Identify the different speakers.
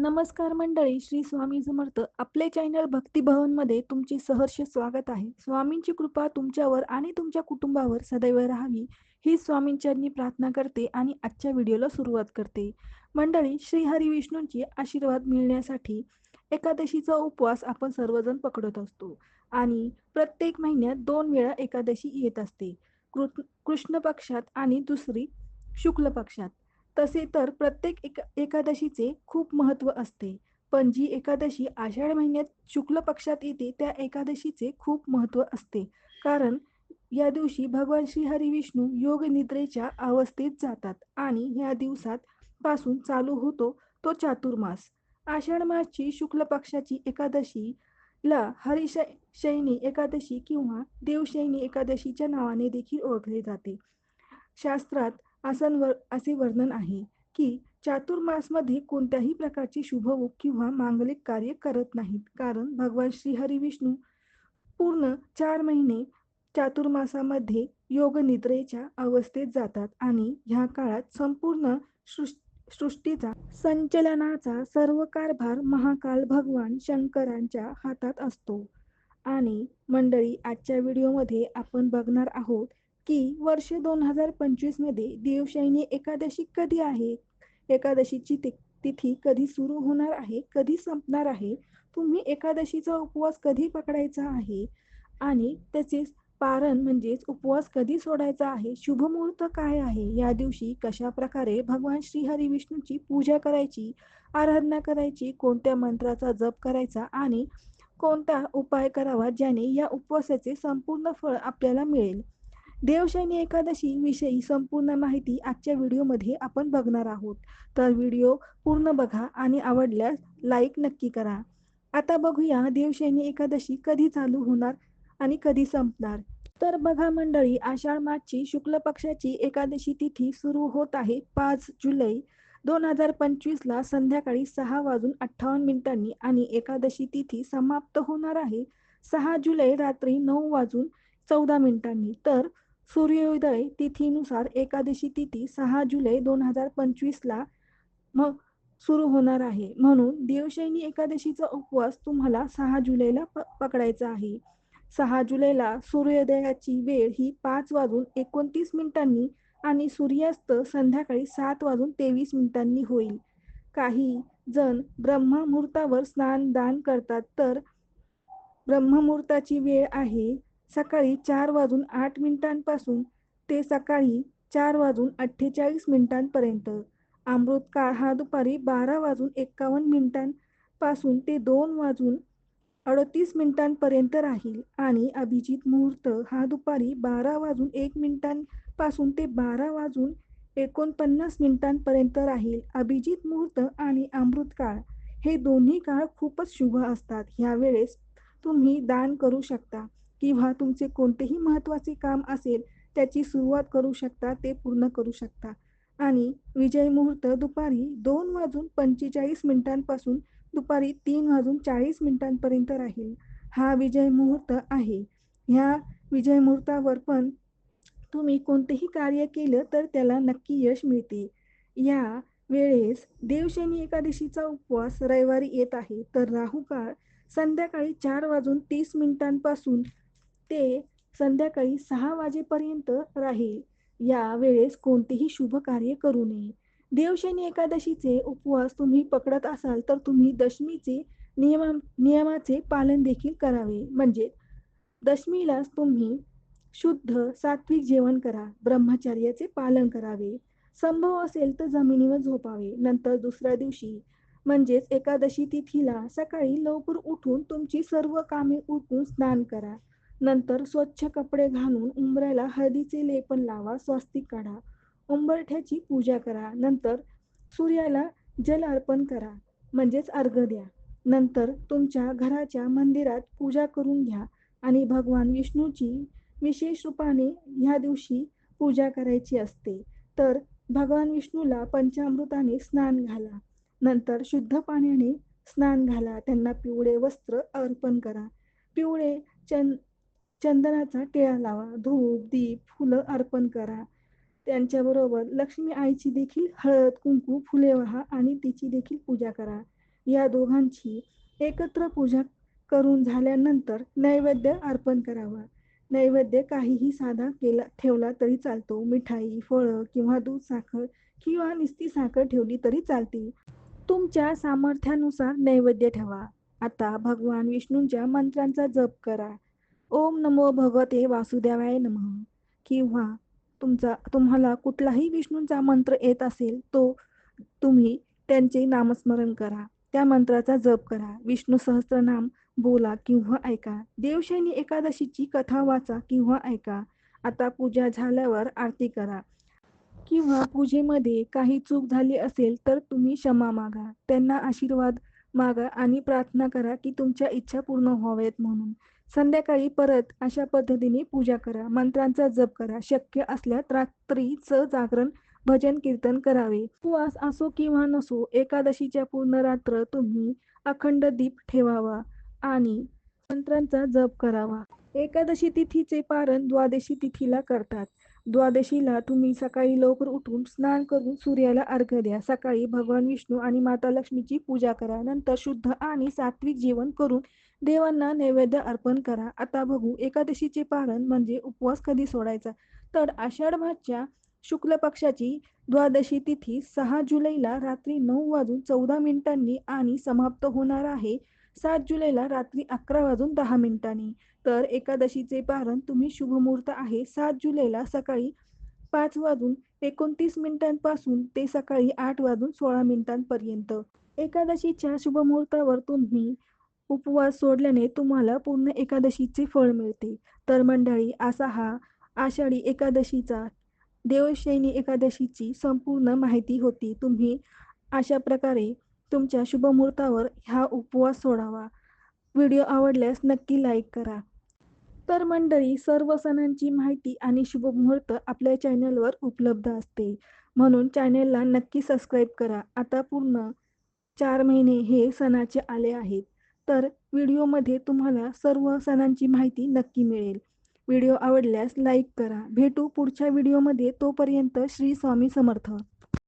Speaker 1: नमस्कार मंडळी श्री स्वामी समर्थ. आपले चॅनल भक्तिभवनमध्ये तुमचे सहर्ष स्वागत आहे. स्वामींची कृपा तुमच्यावर आणि तुमच्या कुटुंबावर सदैव राहावी ही स्वामींच्यांनी प्रार्थना करते आणि आजच्या व्हिडिओला सुरुवात करते. मंडळी श्री हरी विष्णूंची आशीर्वाद मिळण्यासाठी एकादशीचा उपवास आपण सर्वजण पकडत असतो आणि प्रत्येक महिन्यात दोन वेळा एकादशी येत असते. कृ- कृष्ण पक्षात आणि दुसरी शुक्ल पक्षात. तसे तर प्रत्येक एक एकादशीचे खूप महत्त्व असते. पण जी एकादशी आषाढ महिन्यात शुक्ल पक्षात येते त्या एकादशीचे खूप महत्त्व असते. कारण या दिवशी भगवान श्री हरी विष्णू योग निद्रेच्या अवस्थेत जातात आणि या दिवसात पासून चालू होतो तो चातुर्मास. आषाढ मासची शुक्ल पक्षाची एकादशीला हरिश शैनी एकादशी किंवा देवशैनी एकादशीच्या नावाने देखील ओळखले जाते. शास्त्रात आसनवर असे वर्णन आहे की चातुर्मासमध्ये कोणत्याही प्रकारची शुभ किंवा मांगलिक कार्य करत नाहीत. कारण भगवान श्री हरी विष्णू पूर्ण चार महिने चातुर्मासामध्ये योग निद्रेच्या अवस्थेत जातात आणि ह्या काळात संपूर्ण सृष्टीचा संचलनाचा सर्व कारभार महाकाल भगवान शंकरांच्या हातात असतो. आणि मंडळी आजच्या व्हिडिओमध्ये आपण बघणार आहोत की वर्ष दोन हजार पंचवीसमध्ये देवशैनी एकादशी कधी आहे? एकादशीची ति- तिथी कधी सुरू होणार आहे? कधी संपणार आहे? तुम्ही एकादशीचा उपवास कधी पकडायचा आहे? आणि तसेच पारण म्हणजेच उपवास कधी सोडायचा आहे? शुभमुहूर्त काय आहे? या दिवशी कशा प्रकारे भगवान श्री हरी विष्णूची पूजा करायची? आराधना करायची? कोणत्या मंत्राचा जप करायचा? आणि कोणता उपाय करावा? ज्याने या उपवासाचे संपूर्ण फळ आपल्याला मिळेल. देवशयनी एकादशी विषयी संपूर्ण माहिती आजच्या व्हिडिओमध्ये आपण बघणार आहोत. तर व्हिडिओ पूर्ण बघा आणि आवडल्यास लाईक नक्की करा. आता बघूया देवशयनी एकादशी कधी चालू होणार आणि कधी संपणार. तर बघा मंडळी आषाढ मासची शुक्ल पक्षाची एकादशी तिथी सुरू होत आहे पाच जुलै. दोन हजार पंचवीस ला संध्याकाळी सहा वाजून अठ्ठावन्न मिनिटांनी आणि एकादशी तिथी समाप्त होणार आहे. सहा जुलै रात्री नऊ वाजून चौदा मिनिटांनी. तर सूर्योदय तिथीनुसार एकादशी तिथी सहा जुलै दोन हजार पंचवीसला मग सुरू होणार आहे. म्हणून देवशैनी एकादशीचा उपवास तुम्हाला सहा जुलैला प पकडायचा आहे. सहा जुलैला सूर्योदयाची वेळ ही पाच वाजून एकोणतीस मिनिटांनी आणि सूर्यास्त संध्याकाळी सात वाजून तेवीस मिनिटांनी होईल. काही जण ब्रह्ममुहूर्तावर स्नान दान करतात तर ब्रह्ममुहूर्ताची वेळ आहे सकाळी चार वाजून आठ मिनिटांपासून ते सकाळी चार वाजून अठ्ठेचाळीस मिनिटांपर्यंत. अमृत काळ हा दुपारी बारा वाजून एक्कावन्न मिनिटांपासून ते दोन वाजून अडतीस मिनिटांपर्यंत राहील आणि अभिजित मुहूर्त हा दुपारी बारा वाजून एक मिनिटांपासून ते बारा वाजून एकोणपन्नास मिनिटांपर्यंत राहील. अभिजित मुहूर्त आणि अमृत काळ हे दोन्ही काळ खूपच शुभ असतात. ह्या वेळेस तुम्ही दान करू शकता. किंवा तुमचे कोणतेही महत्त्वाचे काम असेल त्याची सुरुवात करू शकता ते पूर्ण करू शकता. आणि विजय मुहूर्त दुपारी दोन वाजून पंचेचाळीस मिनिटांपासून दुपारी तीन वाजून चाळीस मिनिटांपर्यंत राहील. हा विजय मुहूर्त आहे. ह्या विजय मुहूर्तावर पण तुम्ही कोणतेही कार्य केलं तर त्याला नक्की यश मिळते. या वेळेस देवशनी एकादशीचा उपवास रविवारी येत आहे. तर राहू काळ संध्याकाळी चार वाजून तीस मिनिटांपासून ते संध्याकाळी सहा वाजेपर्यंत राहील. या वेळेस कोणतेही शुभ कार्य करू नये. देवशनी एकादशीचे उपवास तुम्ही पकडत असाल तर तुम्ही दशमीचे नियमा नियमाचे पालन देखील करावे. म्हणजे दशमीलाच तुम्ही शुद्ध सात्विक जेवण करा. ब्रह्मचर्याचे पालन करावे. संभव असेल तर जमिनीवर झोपावे. नंतर दुसऱ्या दिवशी म्हणजेच एकादशी तिथीला सकाळी लवकर उठून तुमची सर्व कामे उठून स्नान करा. नंतर स्वच्छ कपडे घालून उंबऱ्याला हळदीचे लेपन लावा स्वस्तिक काढा उंबरठ्याची पूजा करा. नंतर सूर्याला जल अर्पण करा म्हणजेच अर्घ द्या. नंतर तुमच्या घराच्या मंदिरात पूजा करून घ्या आणि भगवान विष्णूची विशेष रूपाने ह्या दिवशी पूजा करायची असते. तर भगवान विष्णूला पंचामृताने स्नान घाला. नंतर शुद्ध पाण्याने स्नान घाला. त्यांना पिवळे वस्त्र अर्पण करा. पिवळे चंद चंदनाचा टिळा लावा धूप दीप फुलं अर्पण करा. त्यांच्याबरोबर लक्ष्मी आईची देखील हळद कुंकू फुले वाहा आणि तिची देखील पूजा करा. या दोघांची एकत्र पूजा करून झाल्यानंतर नैवेद्य अर्पण करावा. नैवेद्य काहीही साधा केला ठेवला तरी चालतो. मिठाई फळं किंवा दूध साखर किंवा निस्ती साखर ठेवली तरी चालते तुमच्या सामर्थ्यानुसार नैवेद्य ठेवा. आता भगवान विष्णूंच्या मंत्रांचा जप करा. ओम नमो भगवते वासुदेवाय नम. किंवा तुमचा तुम्हाला कुठलाही विष्णूंचा मंत्र येत असेल तो तुम्ही त्यांचे नामस्मरण करा. त्या मंत्राचा जप करा. विष्णू सहस्त्रनाम बोला किंवा ऐका. देवशैनी एकादशीची कथा वाचा किंवा ऐका. आता पूजा झाल्यावर आरती करा. किंवा पूजेमध्ये काही चूक झाली असेल तर तुम्ही क्षमा मागा. त्यांना आशीर्वाद मागा आणि प्रार्थना करा की तुमच्या इच्छा पूर्ण व्हाव्यात म्हणून. संध्याकाळी परत अशा पद्धतीने पूजा करा. मंत्रांचा जप करा. शक्य असल्यास रात्रीचं जागरण भजन कीर्तन करावे. उपवास असो किंवा नसो एकादशीच्या पूर्ण रात्र तुम्ही अखंड दीप ठेवावा आणि मंत्रांचा जप करावा. एकादशी तिथीचे पारण द्वादशी तिथीला करतात. द्वादशीला तुम्ही सकाळी लवकर उठून स्नान करून सूर्याला अर्घ्य द्या. सकाळी भगवान विष्णू आणि माता लक्ष्मीची पूजा करा. नंतर शुद्ध आणि सात्विक जेवण करून देवांना नैवेद्य अर्पण करा. आता बघू एकादशीचे पारण म्हणजे उपवास कधी सोडायचा? तर आषाढ मासच्या शुक्ल पक्षाची द्वादशी तिथी सहा जुलैला रात्री नऊ वाजून चौदा मिनिटांनी आणि समाप्त होणार आहे. सात जुलैला रात्री अकरा वाजून दहा मिनिटांनी. तर एकादशीचे पारण तुम्ही शुभमुहूर्त आहे. सात जुलैला सकाळी पाच वाजून एकोणतीस मिनिटांपासून ते सकाळी आठ वाजून सोळा मिनिटांपर्यंत. एकादशीच्या शुभमुहूर्तावर तुम्ही उपवास सोडल्याने तुम्हाला पूर्ण एकादशीचे फळ मिळते. तर मंडळी असा हा आषाढी एकादशीचा देवशैनी एकादशीची संपूर्ण माहिती होती. तुम्ही अशा प्रकारे तुमच्या शुभमुहूर्तावर ह्या उपवास सोडावा. व्हिडिओ आवडल्यास नक्की लाईक करा. तर मंडळी सर्व सणांची माहिती आणि शुभमुहूर्त आपल्या चॅनलवर उपलब्ध असते. म्हणून चॅनलला नक्की सबस्क्राईब करा. आता पूर्ण चार महिने हे सणाचे आले आहेत. तर व्हिडिओमध्ये तुम्हाला सर्व सणांची माहिती नक्की मिळेल. व्हिडिओ आवडल्यास लाईक करा. भेटू पुढच्या व्हिडिओमध्ये. तोपर्यंत श्री स्वामी समर्थ.